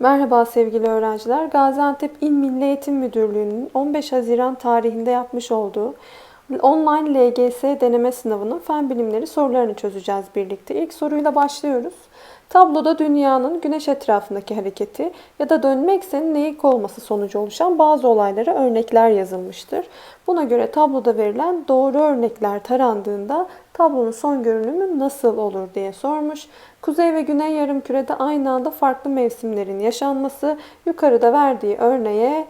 Merhaba sevgili öğrenciler. Gaziantep İl Milli Eğitim Müdürlüğü'nün 15 Haziran tarihinde yapmış olduğu online LGS deneme sınavının fen bilimleri sorularını çözeceğiz birlikte. İlk soruyla başlıyoruz. Tabloda dünyanın güneş etrafındaki hareketi ya da dönme ekseninin eğik olması sonucu oluşan bazı olaylara örnekler yazılmıştır. Buna göre tabloda verilen doğru örnekler tarandığında tablonun son görünümü nasıl olur diye sormuş. Kuzey ve güney yarımkürede aynı anda farklı mevsimlerin yaşanması yukarıda verdiği örneğe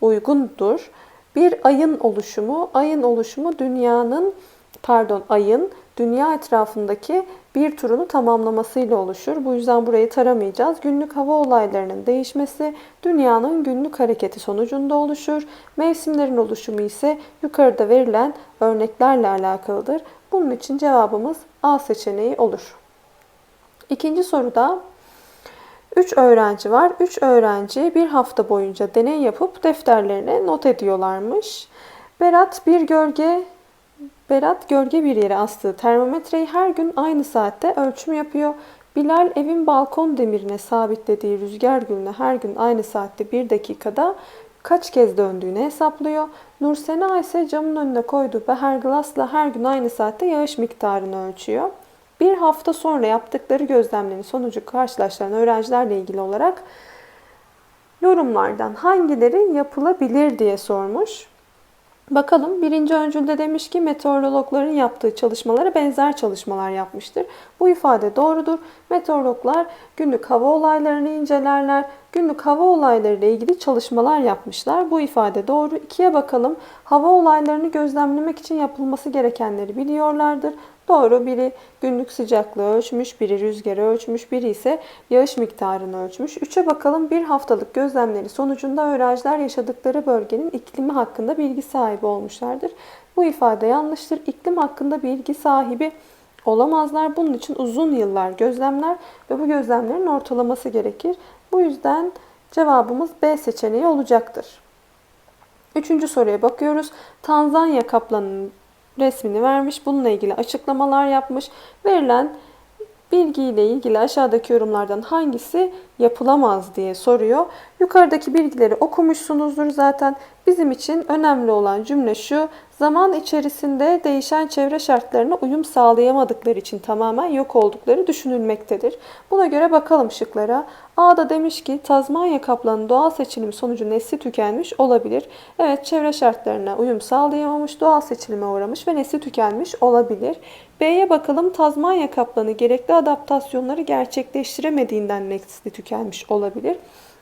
uygundur. Bir ayın oluşumu, ayın oluşumu dünyanın pardon ayın dünya etrafındaki bir turunu tamamlamasıyla oluşur. Bu yüzden burayı taramayacağız. Günlük hava olaylarının değişmesi dünyanın günlük hareketi sonucunda oluşur. Mevsimlerin oluşumu ise yukarıda verilen örneklerle alakalıdır. Bunun için cevabımız A seçeneği olur. İkinci soruda 3 öğrenci var. 3 öğrenci bir hafta boyunca deney yapıp defterlerine not ediyorlarmış. Berat bir gölge Berat gölge bir yere astığı termometreyi her gün aynı saatte ölçüm yapıyor. Bilal evin balkon demirine sabitlediği rüzgar gülüne her gün aynı saatte bir dakikada kaç kez döndüğünü hesaplıyor. Nursena ise camın önüne koyduğu beherglasla her gün aynı saatte yağış miktarını ölçüyor. Bir hafta sonra yaptıkları gözlemlerin sonucu karşılaştıran öğrencilerle ilgili olarak yorumlardan hangileri yapılabilir diye sormuş. Bakalım birinci öncülde demiş ki meteorologların yaptığı çalışmalara benzer çalışmalar yapmıştır. Bu ifade doğrudur. Meteorologlar günlük hava olaylarını incelerler. Günlük hava olayları ile ilgili çalışmalar yapmışlar. Bu ifade doğru. İkiye bakalım. Hava olaylarını gözlemlemek için yapılması gerekenleri biliyorlardır. Doğru biri günlük sıcaklığı ölçmüş, biri rüzgarı ölçmüş, biri ise yağış miktarını ölçmüş. Üçe bakalım bir haftalık gözlemleri sonucunda öğrenciler yaşadıkları bölgenin iklimi hakkında bilgi sahibi olmuşlardır. Bu ifade yanlıştır. İklim hakkında bilgi sahibi olamazlar. Bunun için uzun yıllar gözlemler ve bu gözlemlerin ortalaması gerekir. Bu yüzden cevabımız B seçeneği olacaktır. Üçüncü soruya bakıyoruz. Tanzanya kaplanının resmini vermiş. Bununla ilgili açıklamalar yapmış. Verilen bilgiyle ilgili aşağıdaki yorumlardan hangisi yapılamaz diye soruyor. Yukarıdaki bilgileri okumuşsunuzdur zaten. Bizim için önemli olan cümle şu. Zaman içerisinde değişen çevre şartlarına uyum sağlayamadıkları için tamamen yok oldukları düşünülmektedir. Buna göre bakalım şıklara. A'da demiş ki Tazmanya kaplanının doğal seçilim sonucu nesli tükenmiş olabilir. Evet çevre şartlarına uyum sağlayamamış, doğal seçilime uğramış ve nesli tükenmiş olabilir. B'ye bakalım Tazmanya kaplanı gerekli adaptasyonları gerçekleştiremediğinden nesli tükenmiş olabilir.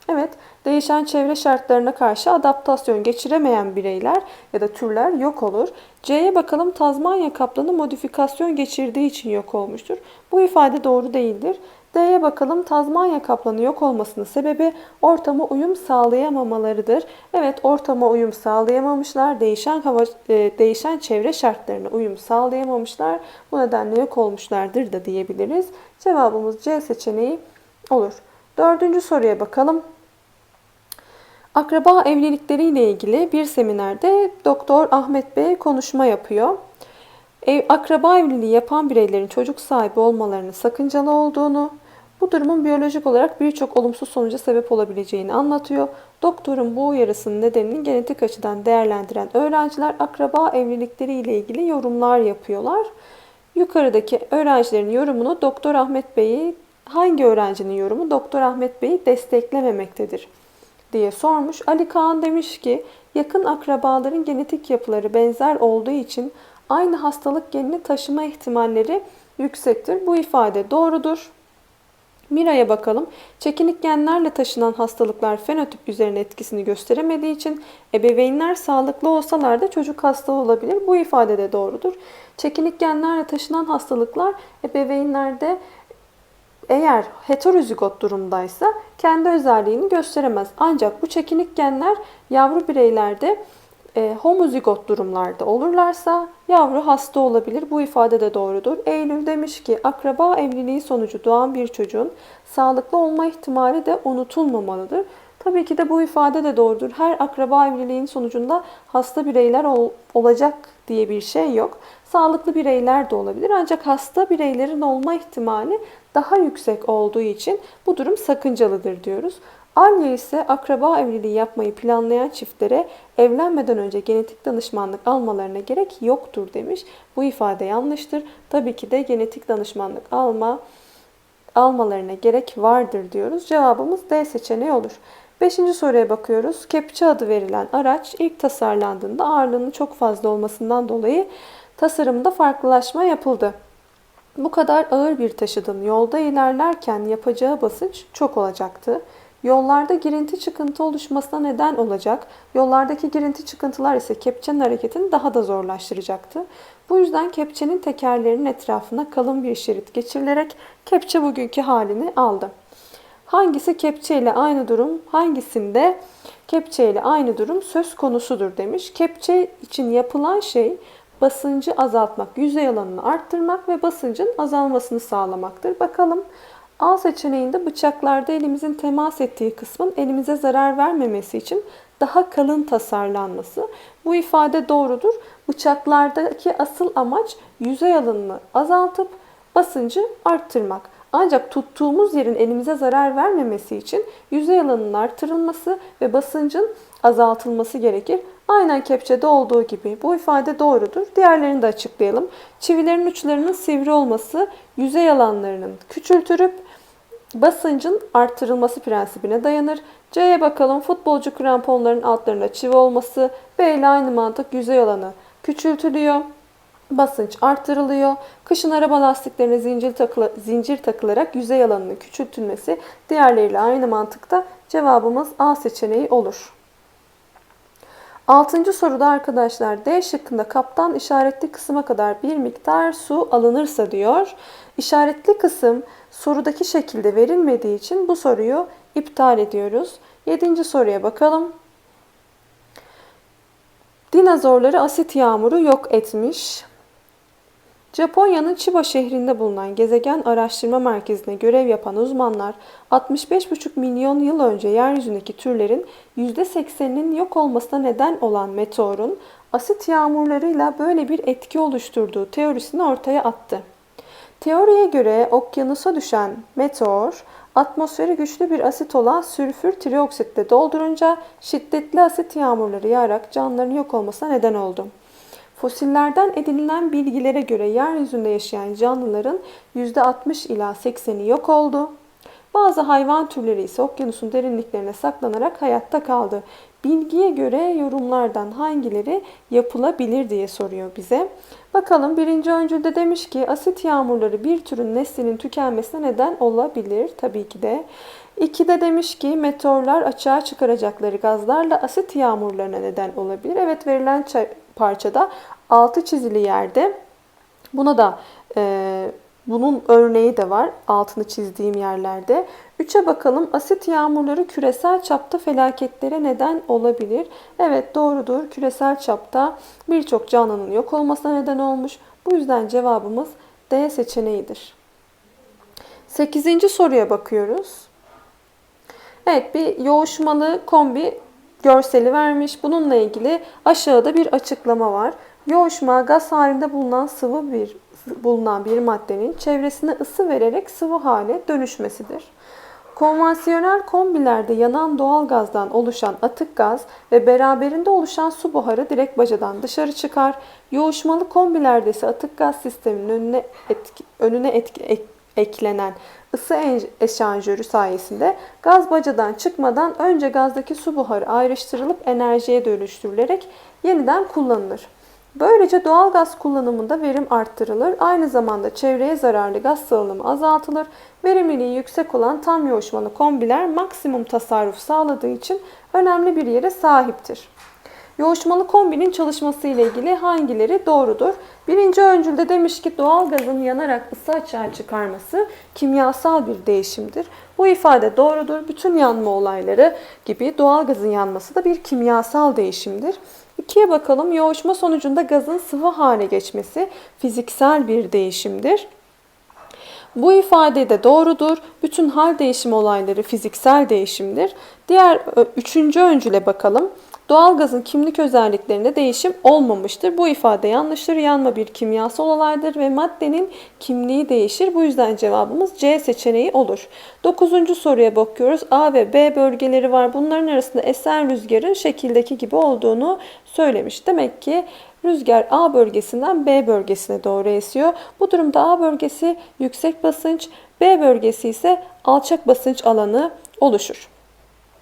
Evet, değişen çevre şartlarına karşı adaptasyon geçiremeyen bireyler ya da türler yok olur. C'ye bakalım Tazmanya kaplanı modifikasyon geçirdiği için yok olmuştur. Bu ifade doğru değildir. D'ye bakalım Tazmanya kaplanı yok olmasının sebebi ortama uyum sağlayamamalarıdır. Evet ortama uyum sağlayamamışlar. Değişen hava e, değişen çevre şartlarına uyum sağlayamamışlar. Bu nedenle yok olmuşlardır da diyebiliriz. Cevabımız C seçeneği olur. Dördüncü soruya bakalım. Akraba evlilikleriyle ilgili bir seminerde Doktor Ahmet Bey konuşma yapıyor. Ev, akraba evliliği yapan bireylerin çocuk sahibi olmalarının sakıncalı olduğunu, bu durumun biyolojik olarak birçok olumsuz sonuca sebep olabileceğini anlatıyor. Doktorun bu uyarısının nedenini genetik açıdan değerlendiren öğrenciler akraba evlilikleri ile ilgili yorumlar yapıyorlar. Yukarıdaki öğrencilerin yorumunu Doktor Ahmet Bey'i hangi öğrencinin yorumu Doktor Ahmet Bey'i desteklememektedir diye sormuş. Ali Kaan demiş ki yakın akrabaların genetik yapıları benzer olduğu için aynı hastalık genini taşıma ihtimalleri yüksektir. Bu ifade doğrudur. Mira'ya bakalım. Çekinik genlerle taşınan hastalıklar fenotip üzerine etkisini gösteremediği için ebeveynler sağlıklı olsalar da çocuk hasta olabilir. Bu ifade de doğrudur. Çekinik genlerle taşınan hastalıklar ebeveynlerde eğer heterozigot durumdaysa kendi özelliğini gösteremez. Ancak bu çekinik genler yavru bireylerde e, homozigot durumlarda olurlarsa yavru hasta olabilir. Bu ifade de doğrudur. Eylül demiş ki akraba evliliği sonucu doğan bir çocuğun sağlıklı olma ihtimali de unutulmamalıdır. Tabii ki de bu ifade de doğrudur. Her akraba evliliğin sonucunda hasta bireyler ol, olacak diye bir şey yok. Sağlıklı bireyler de olabilir ancak hasta bireylerin olma ihtimali daha yüksek olduğu için bu durum sakıncalıdır diyoruz. Alya ise akraba evliliği yapmayı planlayan çiftlere evlenmeden önce genetik danışmanlık almalarına gerek yoktur demiş. Bu ifade yanlıştır. Tabii ki de genetik danışmanlık alma almalarına gerek vardır diyoruz. Cevabımız D seçeneği olur. Beşinci soruya bakıyoruz. Kepçe adı verilen araç ilk tasarlandığında ağırlığının çok fazla olmasından dolayı tasarımda farklılaşma yapıldı. Bu kadar ağır bir taşıdın yolda ilerlerken yapacağı basınç çok olacaktı. Yollarda girinti çıkıntı oluşmasına neden olacak. Yollardaki girinti çıkıntılar ise kepçenin hareketini daha da zorlaştıracaktı. Bu yüzden kepçenin tekerlerinin etrafına kalın bir şerit geçirilerek kepçe bugünkü halini aldı. Hangisi kepçe ile aynı durum, hangisinde kepçe ile aynı durum söz konusudur demiş. Kepçe için yapılan şey basıncı azaltmak, yüzey alanını arttırmak ve basıncın azalmasını sağlamaktır. Bakalım A seçeneğinde bıçaklarda elimizin temas ettiği kısmın elimize zarar vermemesi için daha kalın tasarlanması. Bu ifade doğrudur. Bıçaklardaki asıl amaç yüzey alanını azaltıp basıncı arttırmak. Ancak tuttuğumuz yerin elimize zarar vermemesi için yüzey alanının artırılması ve basıncın azaltılması gerekir. Aynen kepçede olduğu gibi bu ifade doğrudur. Diğerlerini de açıklayalım. Çivilerin uçlarının sivri olması yüzey alanlarının küçültürüp basıncın arttırılması prensibine dayanır. C'ye bakalım. Futbolcu kramponların altlarında çivi olması. B ile aynı mantık yüzey alanı küçültülüyor. Basınç arttırılıyor. Kışın araba lastiklerine zincir, takıla, zincir takılarak yüzey alanının küçültülmesi diğerleriyle aynı mantıkta cevabımız A seçeneği olur. Altıncı soruda arkadaşlar D şıkkında kaptan işaretli kısma kadar bir miktar su alınırsa diyor. İşaretli kısım sorudaki şekilde verilmediği için bu soruyu iptal ediyoruz. Yedinci soruya bakalım. Dinozorları asit yağmuru yok etmiş. Japonya'nın Chiba şehrinde bulunan gezegen araştırma merkezine görev yapan uzmanlar 65,5 milyon yıl önce yeryüzündeki türlerin %80'inin yok olmasına neden olan meteorun asit yağmurlarıyla böyle bir etki oluşturduğu teorisini ortaya attı. Teoriye göre okyanusa düşen meteor atmosferi güçlü bir asit olan sülfür trioksitle doldurunca şiddetli asit yağmurları yağarak canlıların yok olmasına neden oldu. Fosillerden edinilen bilgilere göre yeryüzünde yaşayan canlıların %60 ila 80'i yok oldu. Bazı hayvan türleri ise okyanusun derinliklerine saklanarak hayatta kaldı. Bilgiye göre yorumlardan hangileri yapılabilir diye soruyor bize. Bakalım birinci öncülde demiş ki asit yağmurları bir türün neslinin tükenmesine neden olabilir. Tabii ki de. İki de demiş ki meteorlar açığa çıkaracakları gazlarla asit yağmurlarına neden olabilir. Evet verilen parçada altı çizili yerde buna da e, bunun örneği de var altını çizdiğim yerlerde. 3'e bakalım. Asit yağmurları küresel çapta felaketlere neden olabilir. Evet doğrudur. Küresel çapta birçok canlının yok olmasına neden olmuş. Bu yüzden cevabımız D seçeneğidir. 8. soruya bakıyoruz. Evet bir yoğuşmalı kombi görseli vermiş. Bununla ilgili aşağıda bir açıklama var. Yoğuşma gaz halinde bulunan sıvı bir bulunan bir maddenin çevresine ısı vererek sıvı hale dönüşmesidir. Konvansiyonel kombilerde yanan doğal gazdan oluşan atık gaz ve beraberinde oluşan su buharı direkt bacadan dışarı çıkar. Yoğuşmalı kombilerde ise atık gaz sisteminin önüne, etki, önüne etki, ek, eklenen ısı eşanjörü sayesinde gaz bacadan çıkmadan önce gazdaki su buharı ayrıştırılıp enerjiye dönüştürülerek yeniden kullanılır. Böylece doğal gaz kullanımında verim arttırılır. Aynı zamanda çevreye zararlı gaz salınımı azaltılır. Verimliliği yüksek olan tam yoğuşmalı kombiler maksimum tasarruf sağladığı için önemli bir yere sahiptir. Yoğuşmalı kombinin çalışması ile ilgili hangileri doğrudur? Birinci öncülde demiş ki doğal gazın yanarak ısı açığa çıkarması kimyasal bir değişimdir. Bu ifade doğrudur. Bütün yanma olayları gibi doğal gazın yanması da bir kimyasal değişimdir. İkiye bakalım. Yoğuşma sonucunda gazın sıvı hale geçmesi fiziksel bir değişimdir. Bu ifade de doğrudur. Bütün hal değişim olayları fiziksel değişimdir. Diğer üçüncü öncüle bakalım. Doğalgazın kimlik özelliklerinde değişim olmamıştır. Bu ifade yanlıştır. Yanma bir kimyasal olaydır ve maddenin kimliği değişir. Bu yüzden cevabımız C seçeneği olur. Dokuzuncu soruya bakıyoruz. A ve B bölgeleri var. Bunların arasında esen rüzgarın şekildeki gibi olduğunu söylemiş. Demek ki Rüzgar A bölgesinden B bölgesine doğru esiyor. Bu durumda A bölgesi yüksek basınç, B bölgesi ise alçak basınç alanı oluşur.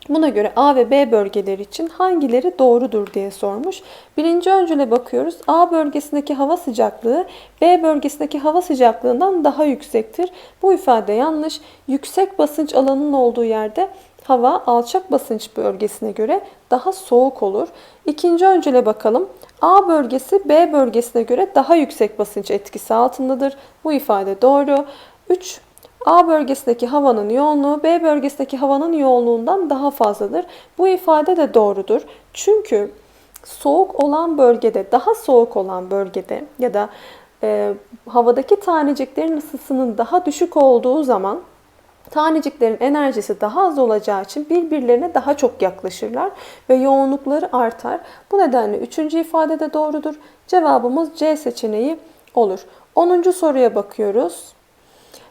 Buna göre A ve B bölgeleri için hangileri doğrudur diye sormuş. Birinci öncüle bakıyoruz. A bölgesindeki hava sıcaklığı B bölgesindeki hava sıcaklığından daha yüksektir. Bu ifade yanlış. Yüksek basınç alanının olduğu yerde hava alçak basınç bölgesine göre daha soğuk olur. İkinci öncüle bakalım. A bölgesi B bölgesine göre daha yüksek basınç etkisi altındadır. Bu ifade doğru. 3. A bölgesindeki havanın yoğunluğu B bölgesindeki havanın yoğunluğundan daha fazladır. Bu ifade de doğrudur. Çünkü soğuk olan bölgede, daha soğuk olan bölgede ya da e, havadaki taneciklerin ısısının daha düşük olduğu zaman taneciklerin enerjisi daha az olacağı için birbirlerine daha çok yaklaşırlar ve yoğunlukları artar. Bu nedenle üçüncü ifade de doğrudur. Cevabımız C seçeneği olur. 10. soruya bakıyoruz.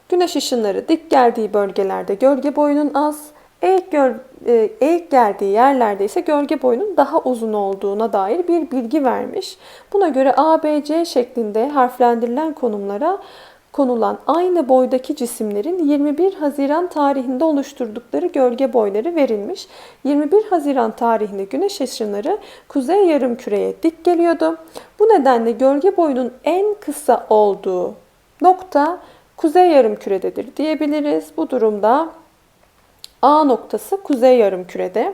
Güneş ışınları dik geldiği bölgelerde gölge boyunun az, eğik, gör, e, eğik geldiği yerlerde ise gölge boyunun daha uzun olduğuna dair bir bilgi vermiş. Buna göre A, B, C şeklinde harflendirilen konumlara konulan aynı boydaki cisimlerin 21 Haziran tarihinde oluşturdukları gölge boyları verilmiş. 21 Haziran tarihinde güneş ışınları kuzey yarımküreye dik geliyordu. Bu nedenle gölge boyunun en kısa olduğu nokta kuzey yarımkürededir diyebiliriz. Bu durumda A noktası kuzey yarımkürede.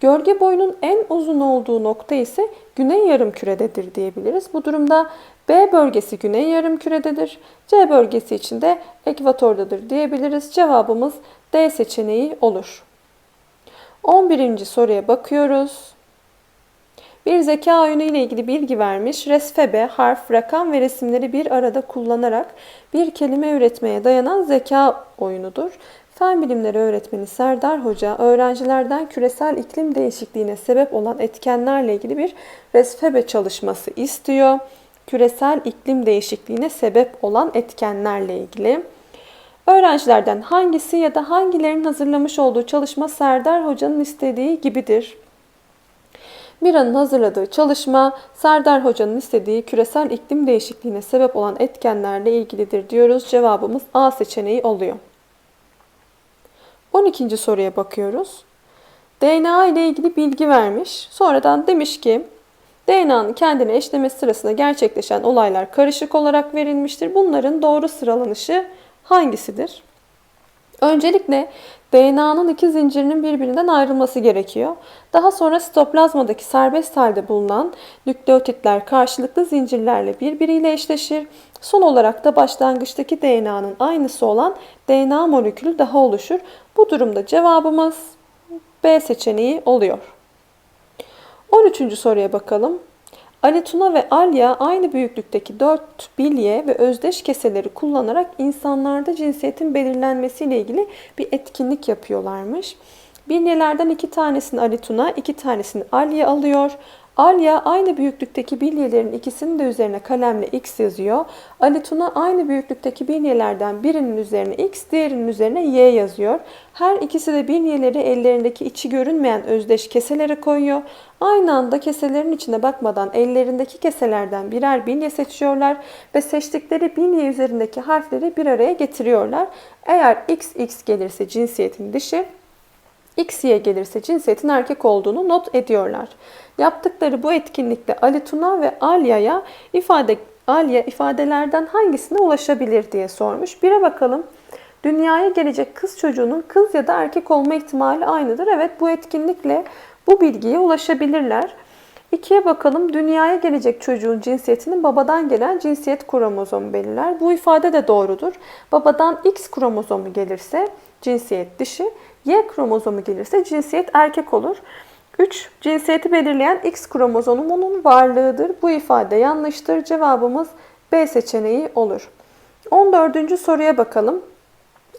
Gölge boyunun en uzun olduğu nokta ise güney yarımkürededir diyebiliriz. Bu durumda B bölgesi güney yarımkürededir. C bölgesi için de ekvatordadır diyebiliriz. Cevabımız D seçeneği olur. 11. soruya bakıyoruz. Bir zeka oyunu ile ilgili bilgi vermiş. Resfebe, harf, rakam ve resimleri bir arada kullanarak bir kelime üretmeye dayanan zeka oyunudur. Fen bilimleri öğretmeni Serdar Hoca öğrencilerden küresel iklim değişikliğine sebep olan etkenlerle ilgili bir resfebe çalışması istiyor. Küresel iklim değişikliğine sebep olan etkenlerle ilgili. Öğrencilerden hangisi ya da hangilerinin hazırlamış olduğu çalışma Serdar Hoca'nın istediği gibidir? Mira'nın hazırladığı çalışma Serdar Hoca'nın istediği küresel iklim değişikliğine sebep olan etkenlerle ilgilidir diyoruz. Cevabımız A seçeneği oluyor. 12. soruya bakıyoruz. DNA ile ilgili bilgi vermiş. Sonradan demiş ki DNA'nın kendine eşlemesi sırasında gerçekleşen olaylar karışık olarak verilmiştir. Bunların doğru sıralanışı hangisidir? Öncelikle DNA'nın iki zincirinin birbirinden ayrılması gerekiyor. Daha sonra sitoplazmadaki serbest halde bulunan nükleotitler karşılıklı zincirlerle birbiriyle eşleşir. Son olarak da başlangıçtaki DNA'nın aynısı olan DNA molekülü daha oluşur. Bu durumda cevabımız B seçeneği oluyor. 13. soruya bakalım. Ali Tuna ve Alya aynı büyüklükteki 4 bilye ve özdeş keseleri kullanarak insanlarda cinsiyetin belirlenmesiyle ilgili bir etkinlik yapıyorlarmış. Bilyelerden iki tanesini Ali Tuna, iki tanesini Alya alıyor. Alya aynı büyüklükteki bilyelerin ikisinin de üzerine kalemle X yazıyor. Ali Tuna aynı büyüklükteki bilyelerden birinin üzerine X, diğerinin üzerine Y yazıyor. Her ikisi de bilyeleri ellerindeki içi görünmeyen özdeş keselere koyuyor. Aynı anda keselerin içine bakmadan ellerindeki keselerden birer bilye seçiyorlar ve seçtikleri bilye üzerindeki harfleri bir araya getiriyorlar. Eğer XX gelirse cinsiyetin dişi, XY gelirse cinsiyetin erkek olduğunu not ediyorlar. Yaptıkları bu etkinlikte Ali Tuna ve Alya'ya ifade Alya ifadelerden hangisine ulaşabilir diye sormuş. Bire bakalım. Dünyaya gelecek kız çocuğunun kız ya da erkek olma ihtimali aynıdır. Evet bu etkinlikle bu bilgiye ulaşabilirler. İkiye bakalım. Dünyaya gelecek çocuğun cinsiyetinin babadan gelen cinsiyet kromozomu belirler. Bu ifade de doğrudur. Babadan X kromozomu gelirse cinsiyet dişi, Y kromozomu gelirse cinsiyet erkek olur. 3. Cinsiyeti belirleyen X kromozomunun varlığıdır. Bu ifade yanlıştır. Cevabımız B seçeneği olur. 14. soruya bakalım.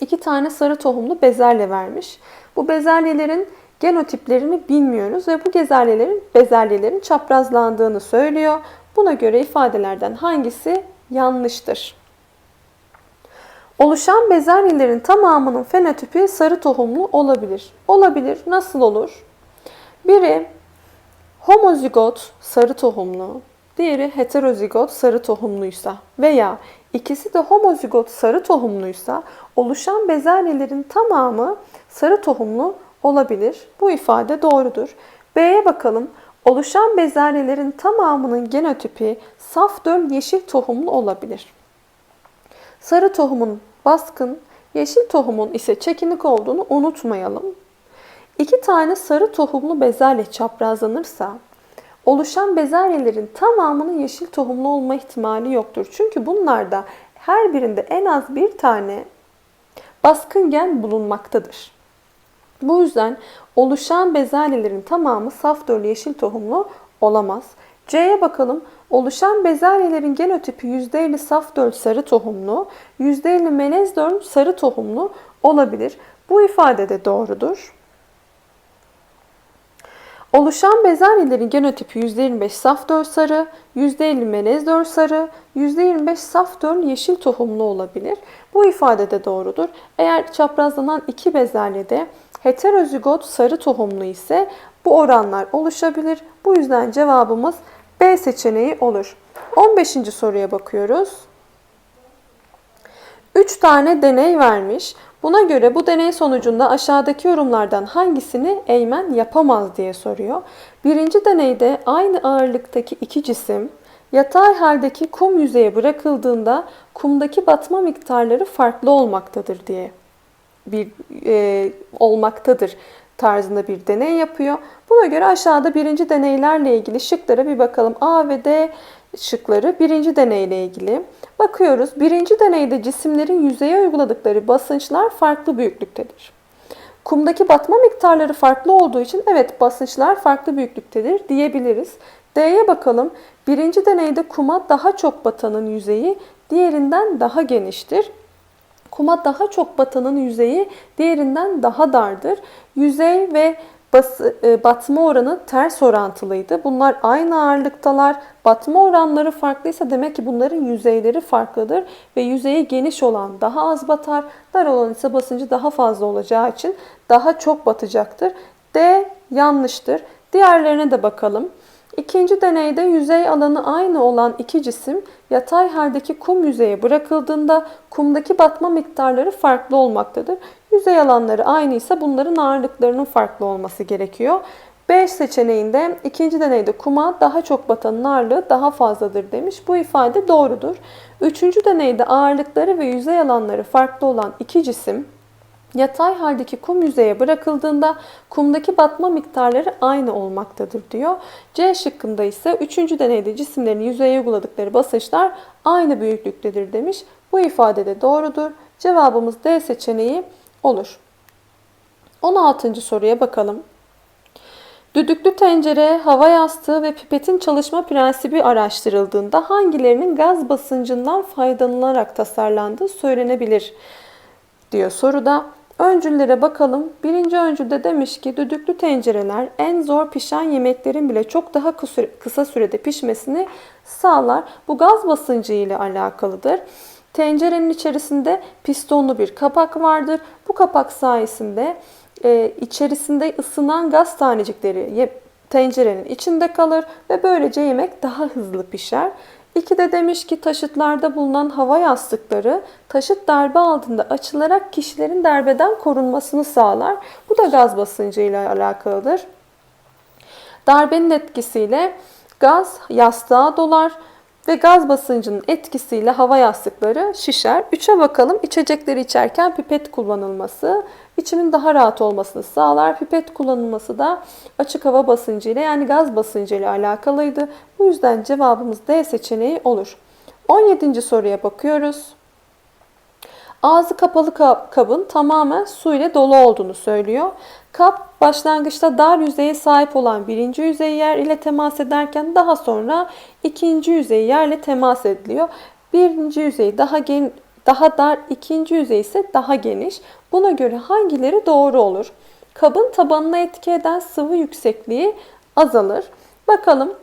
İki tane sarı tohumlu bezelye vermiş. Bu bezelyelerin genotiplerini bilmiyoruz ve bu bezelyelerin, bezelyelerin çaprazlandığını söylüyor. Buna göre ifadelerden hangisi yanlıştır? Oluşan bezelyelerin tamamının fenotipi sarı tohumlu olabilir. Olabilir. Nasıl olur? Biri homozigot sarı tohumlu, diğeri heterozigot sarı tohumluysa veya ikisi de homozigot sarı tohumluysa oluşan bezelyelerin tamamı sarı tohumlu olabilir. Bu ifade doğrudur. B'ye bakalım. Oluşan bezelyelerin tamamının genotipi saf döl yeşil tohumlu olabilir. Sarı tohumun baskın, yeşil tohumun ise çekinik olduğunu unutmayalım. İki tane sarı tohumlu bezelye çaprazlanırsa oluşan bezelyelerin tamamının yeşil tohumlu olma ihtimali yoktur. Çünkü bunlarda her birinde en az bir tane baskın gen bulunmaktadır. Bu yüzden oluşan bezelyelerin tamamı saf döl yeşil tohumlu olamaz. C'ye bakalım. Oluşan bezelyelerin genotipi %50 saf döl sarı tohumlu, %50 melez döl sarı tohumlu olabilir. Bu ifade de doğrudur. Oluşan bezelyelerin genotipi %25 saf döl sarı, %50 melez döl sarı, %25 saf döl yeşil tohumlu olabilir. Bu ifade de doğrudur. Eğer çaprazlanan iki bezelyede heterozigot sarı tohumlu ise bu oranlar oluşabilir. Bu yüzden cevabımız B seçeneği olur. 15. soruya bakıyoruz. 3 tane deney vermiş. Buna göre bu deney sonucunda aşağıdaki yorumlardan hangisini eğmen yapamaz diye soruyor. Birinci deneyde aynı ağırlıktaki iki cisim yatay haldeki kum yüzeye bırakıldığında kumdaki batma miktarları farklı olmaktadır diye bir e, olmaktadır tarzında bir deney yapıyor. Buna göre aşağıda birinci deneylerle ilgili şıklara bir bakalım. A ve D şıkları birinci deneyle ilgili. Bakıyoruz. Birinci deneyde cisimlerin yüzeye uyguladıkları basınçlar farklı büyüklüktedir. Kumdaki batma miktarları farklı olduğu için evet basınçlar farklı büyüklüktedir diyebiliriz. D'ye bakalım. Birinci deneyde kuma daha çok batanın yüzeyi diğerinden daha geniştir. Kuma daha çok batanın yüzeyi diğerinden daha dardır. Yüzey ve bas, e, batma oranı ters orantılıydı. Bunlar aynı ağırlıktalar. Batma oranları farklıysa demek ki bunların yüzeyleri farklıdır ve yüzeyi geniş olan daha az batar, dar olan ise basıncı daha fazla olacağı için daha çok batacaktır. D yanlıştır. Diğerlerine de bakalım. İkinci deneyde yüzey alanı aynı olan iki cisim yatay haldeki kum yüzeye bırakıldığında kumdaki batma miktarları farklı olmaktadır. Yüzey alanları aynı ise bunların ağırlıklarının farklı olması gerekiyor. B seçeneğinde ikinci deneyde kuma daha çok batanın ağırlığı daha fazladır demiş. Bu ifade doğrudur. Üçüncü deneyde ağırlıkları ve yüzey alanları farklı olan iki cisim Yatay haldeki kum yüzeye bırakıldığında kumdaki batma miktarları aynı olmaktadır diyor. C şıkkında ise 3. deneyde cisimlerin yüzeye uyguladıkları basınçlar aynı büyüklüktedir demiş. Bu ifade de doğrudur. Cevabımız D seçeneği olur. 16. soruya bakalım. Düdüklü tencere, hava yastığı ve pipetin çalışma prensibi araştırıldığında hangilerinin gaz basıncından faydalanılarak tasarlandığı söylenebilir diyor soruda. Öncüllere bakalım. Birinci öncülde demiş ki düdüklü tencereler en zor pişen yemeklerin bile çok daha kısa sürede pişmesini sağlar. Bu gaz basıncı ile alakalıdır. Tencerenin içerisinde pistonlu bir kapak vardır. Bu kapak sayesinde e, içerisinde ısınan gaz tanecikleri tencerenin içinde kalır ve böylece yemek daha hızlı pişer. İki de demiş ki taşıtlarda bulunan hava yastıkları taşıt darbe altında açılarak kişilerin darbeden korunmasını sağlar. Bu da gaz basıncı ile alakalıdır. Darbenin etkisiyle gaz yastığa dolar ve gaz basıncının etkisiyle hava yastıkları şişer. Üçe bakalım. İçecekleri içerken pipet kullanılması içimin daha rahat olmasını sağlar. Pipet kullanılması da açık hava basıncı ile yani gaz basıncı ile alakalıydı. Bu yüzden cevabımız D seçeneği olur. 17. soruya bakıyoruz. Ağzı kapalı kabın tamamen su ile dolu olduğunu söylüyor. Kap başlangıçta dar yüzeye sahip olan birinci yüzey yer ile temas ederken daha sonra ikinci yüzey yerle temas ediliyor. Birinci yüzey daha gen daha dar, ikinci yüzey ise daha geniş. Buna göre hangileri doğru olur? kabın tabanına etki eden sıvı yüksekliği azalır. Bakalım.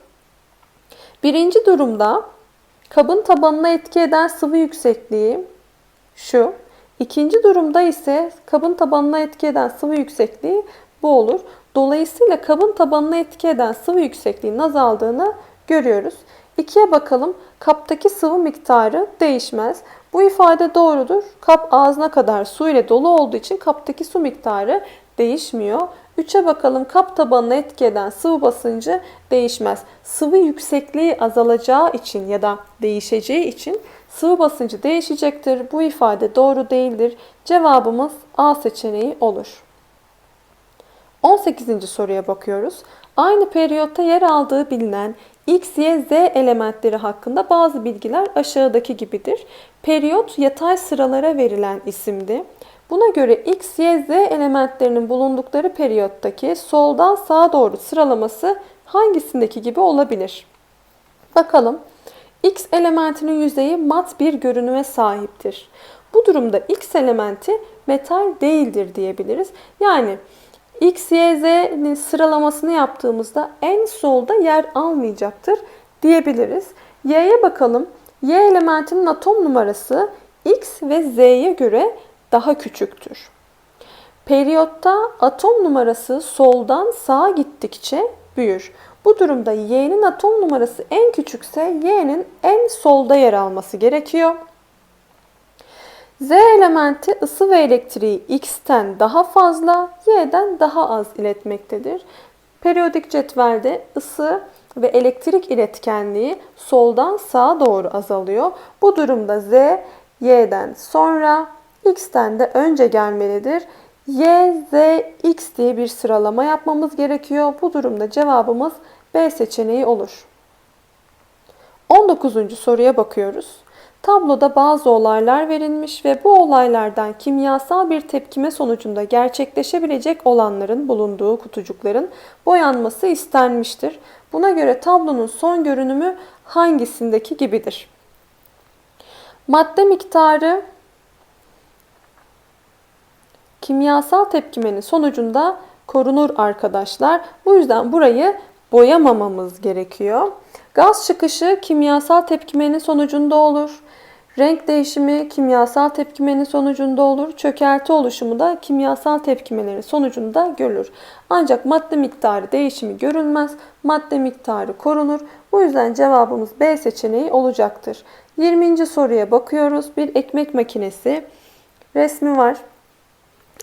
Birinci durumda kabın tabanına etki eden sıvı yüksekliği şu. İkinci durumda ise kabın tabanına etki eden sıvı yüksekliği bu olur. Dolayısıyla kabın tabanına etki eden sıvı yüksekliğinin azaldığını görüyoruz. İkiye bakalım. Kaptaki sıvı miktarı değişmez. Bu ifade doğrudur. Kap ağzına kadar su ile dolu olduğu için kaptaki su miktarı değişmiyor. 3'e bakalım. Kap tabanına etki eden sıvı basıncı değişmez. Sıvı yüksekliği azalacağı için ya da değişeceği için sıvı basıncı değişecektir. Bu ifade doğru değildir. Cevabımız A seçeneği olur. 18. soruya bakıyoruz. Aynı periyotta yer aldığı bilinen X, Y, Z elementleri hakkında bazı bilgiler aşağıdaki gibidir. Periyot yatay sıralara verilen isimdi. Buna göre X, Y, Z elementlerinin bulundukları periyottaki soldan sağa doğru sıralaması hangisindeki gibi olabilir? Bakalım. X elementinin yüzeyi mat bir görünüme sahiptir. Bu durumda X elementi metal değildir diyebiliriz. Yani X, Y, Z'nin sıralamasını yaptığımızda en solda yer almayacaktır diyebiliriz. Y'ye bakalım. Y elementinin atom numarası X ve Z'ye göre daha küçüktür. Periyotta atom numarası soldan sağa gittikçe büyür. Bu durumda Y'nin atom numarası en küçükse Y'nin en solda yer alması gerekiyor. Z elementi ısı ve elektriği X'ten daha fazla, Y'den daha az iletmektedir. Periyodik cetvelde ısı ve elektrik iletkenliği soldan sağa doğru azalıyor. Bu durumda Z, Y'den sonra X'ten de önce gelmelidir. Y, Z, X diye bir sıralama yapmamız gerekiyor. Bu durumda cevabımız B seçeneği olur. 19. soruya bakıyoruz. Tabloda bazı olaylar verilmiş ve bu olaylardan kimyasal bir tepkime sonucunda gerçekleşebilecek olanların bulunduğu kutucukların boyanması istenmiştir. Buna göre tablonun son görünümü hangisindeki gibidir? Madde miktarı kimyasal tepkimenin sonucunda korunur arkadaşlar. Bu yüzden burayı boyamamamız gerekiyor. Gaz çıkışı kimyasal tepkimenin sonucunda olur. Renk değişimi kimyasal tepkimenin sonucunda olur. Çökelti oluşumu da kimyasal tepkimelerin sonucunda görülür. Ancak madde miktarı değişimi görülmez. Madde miktarı korunur. Bu yüzden cevabımız B seçeneği olacaktır. 20. soruya bakıyoruz. Bir ekmek makinesi resmi var.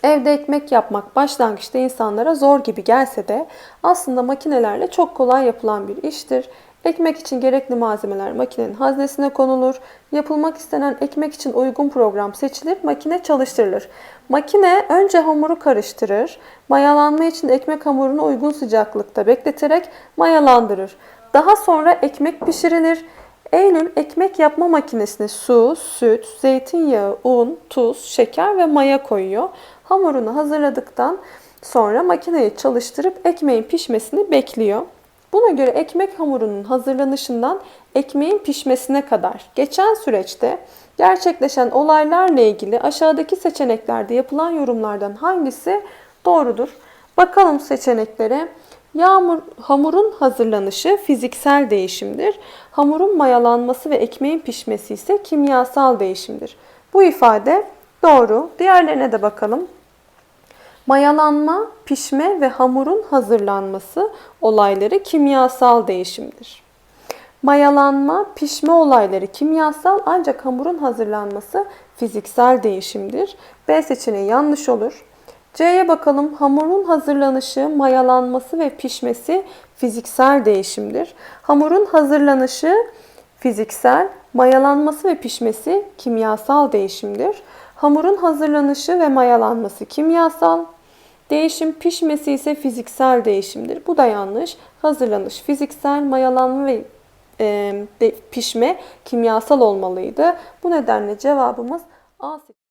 Evde ekmek yapmak başlangıçta insanlara zor gibi gelse de aslında makinelerle çok kolay yapılan bir iştir. Ekmek için gerekli malzemeler makinenin haznesine konulur. Yapılmak istenen ekmek için uygun program seçilir, makine çalıştırılır. Makine önce hamuru karıştırır. Mayalanma için ekmek hamurunu uygun sıcaklıkta bekleterek mayalandırır. Daha sonra ekmek pişirilir. Eylül ekmek yapma makinesine su, süt, zeytinyağı, un, tuz, şeker ve maya koyuyor. Hamurunu hazırladıktan sonra makineyi çalıştırıp ekmeğin pişmesini bekliyor. Buna göre ekmek hamurunun hazırlanışından ekmeğin pişmesine kadar geçen süreçte gerçekleşen olaylarla ilgili aşağıdaki seçeneklerde yapılan yorumlardan hangisi doğrudur? Bakalım seçeneklere. Yağmur, hamurun hazırlanışı fiziksel değişimdir. Hamurun mayalanması ve ekmeğin pişmesi ise kimyasal değişimdir. Bu ifade doğru. Diğerlerine de bakalım. Mayalanma, pişme ve hamurun hazırlanması olayları kimyasal değişimdir. Mayalanma, pişme olayları kimyasal ancak hamurun hazırlanması fiziksel değişimdir. B seçeneği yanlış olur. C'ye bakalım. Hamurun hazırlanışı, mayalanması ve pişmesi fiziksel değişimdir. Hamurun hazırlanışı fiziksel, mayalanması ve pişmesi kimyasal değişimdir. Hamurun hazırlanışı ve mayalanması kimyasal, Değişim pişmesi ise fiziksel değişimdir. Bu da yanlış. Hazırlanış fiziksel, mayalanma ve e, pişme kimyasal olmalıydı. Bu nedenle cevabımız A.